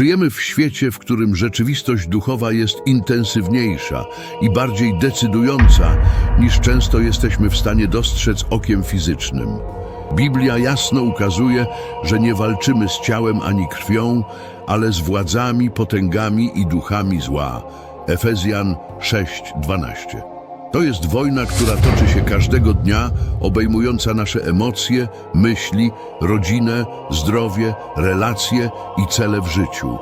Żyjemy w świecie, w którym rzeczywistość duchowa jest intensywniejsza i bardziej decydująca, niż często jesteśmy w stanie dostrzec okiem fizycznym. Biblia jasno ukazuje, że nie walczymy z ciałem ani krwią, ale z władzami, potęgami i duchami zła. Efezjan 6:12. To jest wojna, która toczy się każdego dnia, obejmująca nasze emocje, myśli, rodzinę, zdrowie, relacje i cele w życiu.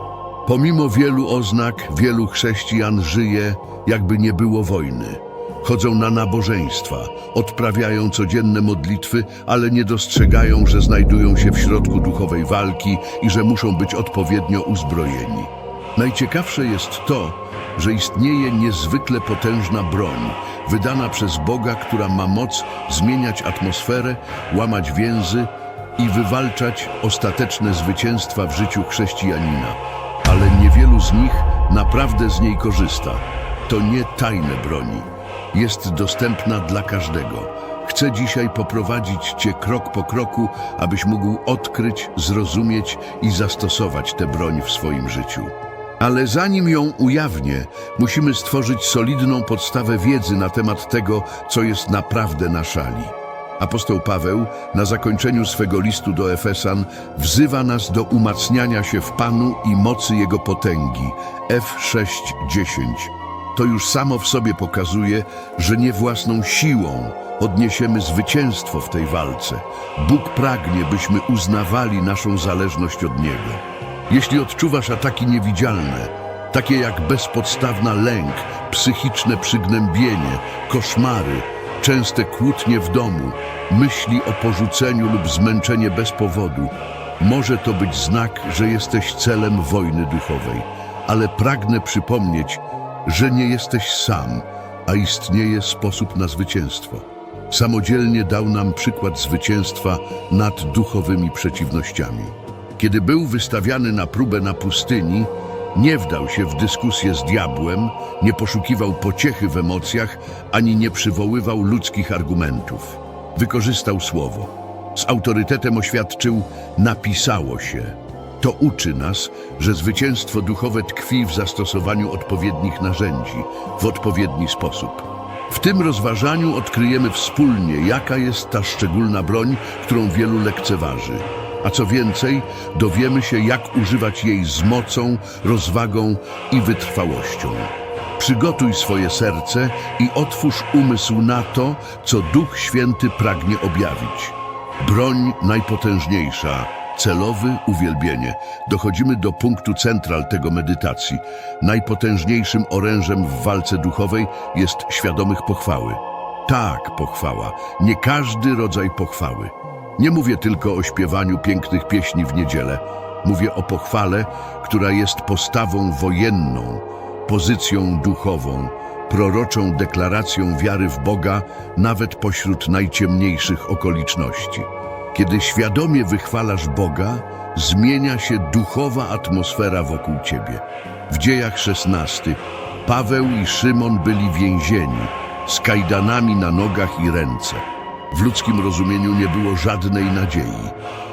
Pomimo wielu oznak, wielu chrześcijan żyje, jakby nie było wojny. Chodzą na nabożeństwa, odprawiają codzienne modlitwy, ale nie dostrzegają, że znajdują się w środku duchowej walki i że muszą być odpowiednio uzbrojeni. Najciekawsze jest to, że istnieje niezwykle potężna broń, wydana przez Boga, która ma moc zmieniać atmosferę, łamać więzy i wywalczać ostateczne zwycięstwa w życiu chrześcijanina. Ale niewielu z nich naprawdę z niej korzysta. To nie tajne broni. Jest dostępna dla każdego. Chcę dzisiaj poprowadzić Cię krok po kroku, abyś mógł odkryć, zrozumieć i zastosować tę broń w swoim życiu. Ale zanim ją ujawnię, musimy stworzyć solidną podstawę wiedzy na temat tego, co jest naprawdę na szali. Apostoł Paweł na zakończeniu swego listu do Efesan wzywa nas do umacniania się w Panu i mocy Jego potęgi. F6:10. To już samo w sobie pokazuje, że nie własną siłą odniesiemy zwycięstwo w tej walce. Bóg pragnie, byśmy uznawali naszą zależność od Niego. Jeśli odczuwasz ataki niewidzialne, takie jak bezpodstawna lęk, psychiczne przygnębienie, koszmary, częste kłótnie w domu, myśli o porzuceniu lub zmęczenie bez powodu, może to być znak, że jesteś celem wojny duchowej. Ale pragnę przypomnieć, że nie jesteś sam, a istnieje sposób na zwycięstwo. Samodzielnie dał nam przykład zwycięstwa nad duchowymi przeciwnościami. Kiedy był wystawiany na próbę na pustyni, nie wdał się w dyskusję z diabłem, nie poszukiwał pociechy w emocjach, ani nie przywoływał ludzkich argumentów. Wykorzystał słowo. Z autorytetem oświadczył: Napisało się. To uczy nas, że zwycięstwo duchowe tkwi w zastosowaniu odpowiednich narzędzi, w odpowiedni sposób. W tym rozważaniu odkryjemy wspólnie, jaka jest ta szczególna broń, którą wielu lekceważy. A co więcej, dowiemy się, jak używać jej z mocą, rozwagą i wytrwałością. Przygotuj swoje serce i otwórz umysł na to, co Duch Święty pragnie objawić. Broń najpotężniejsza, celowy uwielbienie. Dochodzimy do punktu central tego medytacji. Najpotężniejszym orężem w walce duchowej jest świadomych pochwały. Tak, pochwała. Nie każdy rodzaj pochwały. Nie mówię tylko o śpiewaniu pięknych pieśni w niedzielę. Mówię o pochwale, która jest postawą wojenną, pozycją duchową, proroczą deklaracją wiary w Boga nawet pośród najciemniejszych okoliczności. Kiedy świadomie wychwalasz Boga, zmienia się duchowa atmosfera wokół ciebie. W dziejach 16 Paweł i Szymon byli więzieni, z kajdanami na nogach i ręce. W ludzkim rozumieniu nie było żadnej nadziei,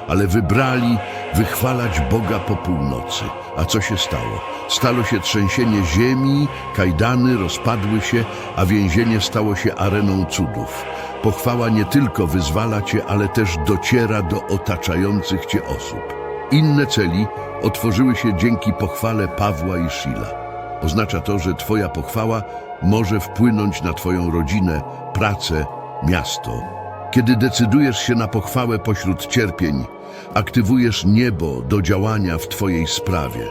ale wybrali wychwalać Boga po północy. A co się stało? Stało się trzęsienie ziemi, kajdany rozpadły się, a więzienie stało się areną cudów. Pochwała nie tylko wyzwala cię, ale też dociera do otaczających cię osób. Inne celi otworzyły się dzięki pochwale Pawła i Shila. Oznacza to, że twoja pochwała może wpłynąć na twoją rodzinę, pracę, miasto. Kiedy decydujesz się na pochwałę pośród cierpień, aktywujesz niebo do działania w Twojej sprawie.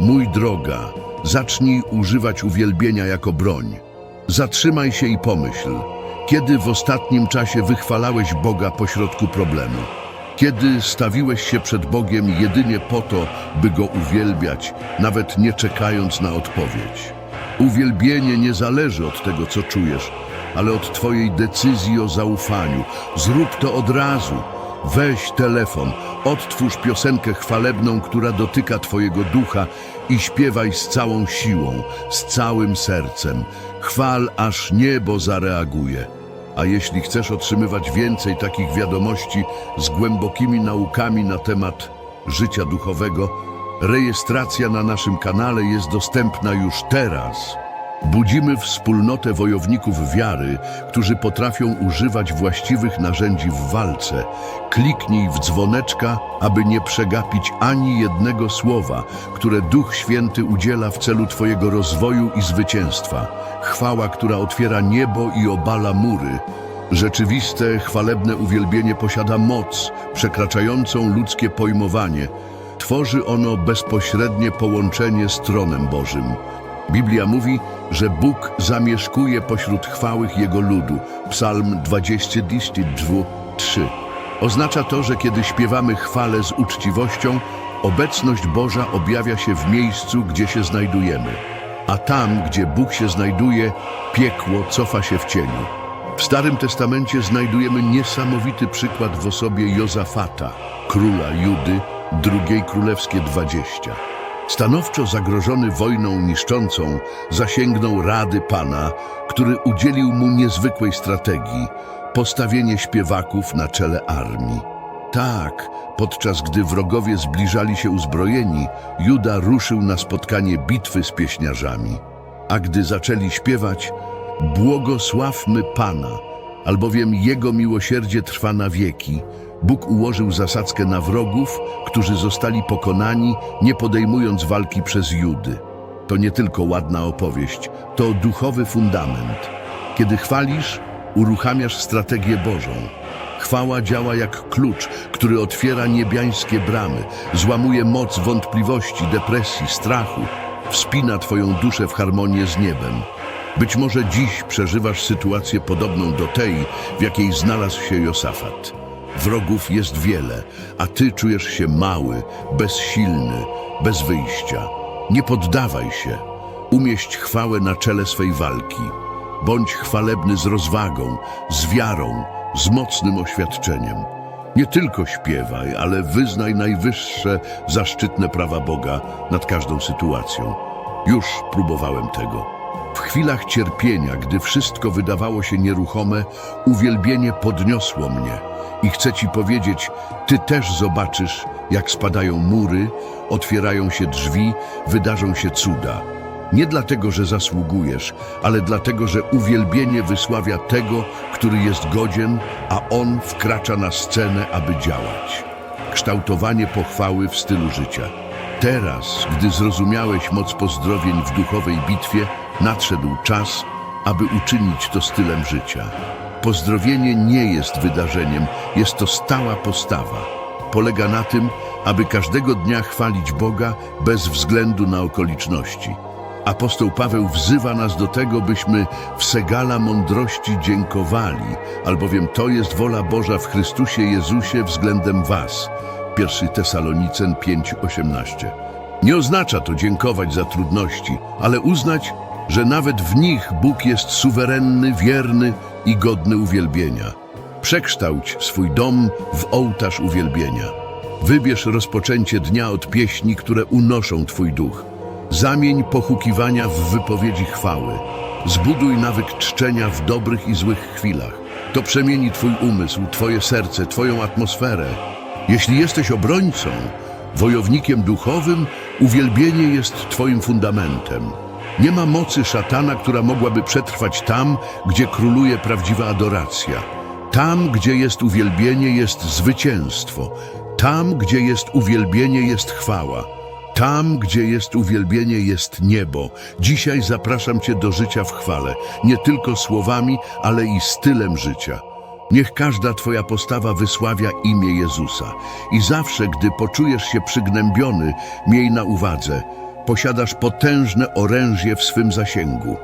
Mój droga, zacznij używać uwielbienia jako broń. Zatrzymaj się i pomyśl, kiedy w ostatnim czasie wychwalałeś Boga pośrodku problemu. Kiedy stawiłeś się przed Bogiem jedynie po to, by Go uwielbiać, nawet nie czekając na odpowiedź. Uwielbienie nie zależy od tego, co czujesz, ale od Twojej decyzji o zaufaniu. Zrób to od razu. Weź telefon, odtwórz piosenkę chwalebną, która dotyka Twojego ducha i śpiewaj z całą siłą, z całym sercem. Chwal, aż niebo zareaguje. A jeśli chcesz otrzymywać więcej takich wiadomości z głębokimi naukami na temat życia duchowego, Rejestracja na naszym kanale jest dostępna już teraz. Budzimy wspólnotę wojowników wiary, którzy potrafią używać właściwych narzędzi w walce. Kliknij w dzwoneczka, aby nie przegapić ani jednego słowa, które Duch Święty udziela w celu Twojego rozwoju i zwycięstwa. Chwała, która otwiera niebo i obala mury. Rzeczywiste, chwalebne uwielbienie posiada moc, przekraczającą ludzkie pojmowanie. Tworzy ono bezpośrednie połączenie z tronem Bożym. Biblia mówi, że Bóg zamieszkuje pośród chwałych Jego ludu. Psalm 22, 3. Oznacza to, że kiedy śpiewamy chwale z uczciwością, obecność Boża objawia się w miejscu, gdzie się znajdujemy. A tam, gdzie Bóg się znajduje, piekło cofa się w cieniu. W Starym Testamencie znajdujemy niesamowity przykład w osobie Jozafata, króla Judy, drugiej królewskie 20. Stanowczo zagrożony wojną niszczącą, zasięgnął rady Pana, który udzielił mu niezwykłej strategii postawienie śpiewaków na czele armii. Tak, podczas gdy wrogowie zbliżali się uzbrojeni, Juda ruszył na spotkanie bitwy z pieśniarzami. A gdy zaczęli śpiewać, błogosławmy Pana, albowiem Jego miłosierdzie trwa na wieki. Bóg ułożył zasadzkę na wrogów, którzy zostali pokonani, nie podejmując walki przez Judy. To nie tylko ładna opowieść, to duchowy fundament. Kiedy chwalisz, uruchamiasz strategię Bożą. Chwała działa jak klucz, który otwiera niebiańskie bramy, złamuje moc wątpliwości, depresji, strachu, wspina Twoją duszę w harmonię z niebem. Być może dziś przeżywasz sytuację podobną do tej, w jakiej znalazł się Josafat. Wrogów jest wiele, a Ty czujesz się mały, bezsilny, bez wyjścia. Nie poddawaj się. Umieść chwałę na czele swej walki. Bądź chwalebny z rozwagą, z wiarą, z mocnym oświadczeniem. Nie tylko śpiewaj, ale wyznaj najwyższe, zaszczytne prawa Boga nad każdą sytuacją. Już próbowałem tego. W chwilach cierpienia, gdy wszystko wydawało się nieruchome, uwielbienie podniosło mnie. I chcę Ci powiedzieć, Ty też zobaczysz, jak spadają mury, otwierają się drzwi, wydarzą się cuda. Nie dlatego, że zasługujesz, ale dlatego, że uwielbienie wysławia tego, który jest godzien, a On wkracza na scenę, aby działać. Kształtowanie pochwały w stylu życia. Teraz, gdy zrozumiałeś moc pozdrowień w duchowej bitwie, nadszedł czas, aby uczynić to stylem życia. Pozdrowienie nie jest wydarzeniem, jest to stała postawa. Polega na tym, aby każdego dnia chwalić Boga bez względu na okoliczności. Apostoł Paweł wzywa nas do tego, byśmy w segala mądrości dziękowali, albowiem to jest wola Boża w Chrystusie Jezusie względem was. 1 Tesalonicen 5:18. Nie oznacza to dziękować za trudności, ale uznać, że nawet w nich Bóg jest suwerenny, wierny i godny uwielbienia. Przekształć swój dom w ołtarz uwielbienia. Wybierz rozpoczęcie dnia od pieśni, które unoszą Twój duch. Zamień pochukiwania w wypowiedzi chwały. Zbuduj nawyk czczenia w dobrych i złych chwilach. To przemieni Twój umysł, Twoje serce, Twoją atmosferę. Jeśli jesteś obrońcą, wojownikiem duchowym, uwielbienie jest Twoim fundamentem. Nie ma mocy szatana, która mogłaby przetrwać tam, gdzie króluje prawdziwa adoracja. Tam, gdzie jest uwielbienie, jest zwycięstwo. Tam, gdzie jest uwielbienie, jest chwała. Tam, gdzie jest uwielbienie, jest niebo. Dzisiaj zapraszam Cię do życia w chwale, nie tylko słowami, ale i stylem życia. Niech każda Twoja postawa wysławia imię Jezusa. I zawsze, gdy poczujesz się przygnębiony, miej na uwadze, posiadasz potężne orężie w swym zasięgu.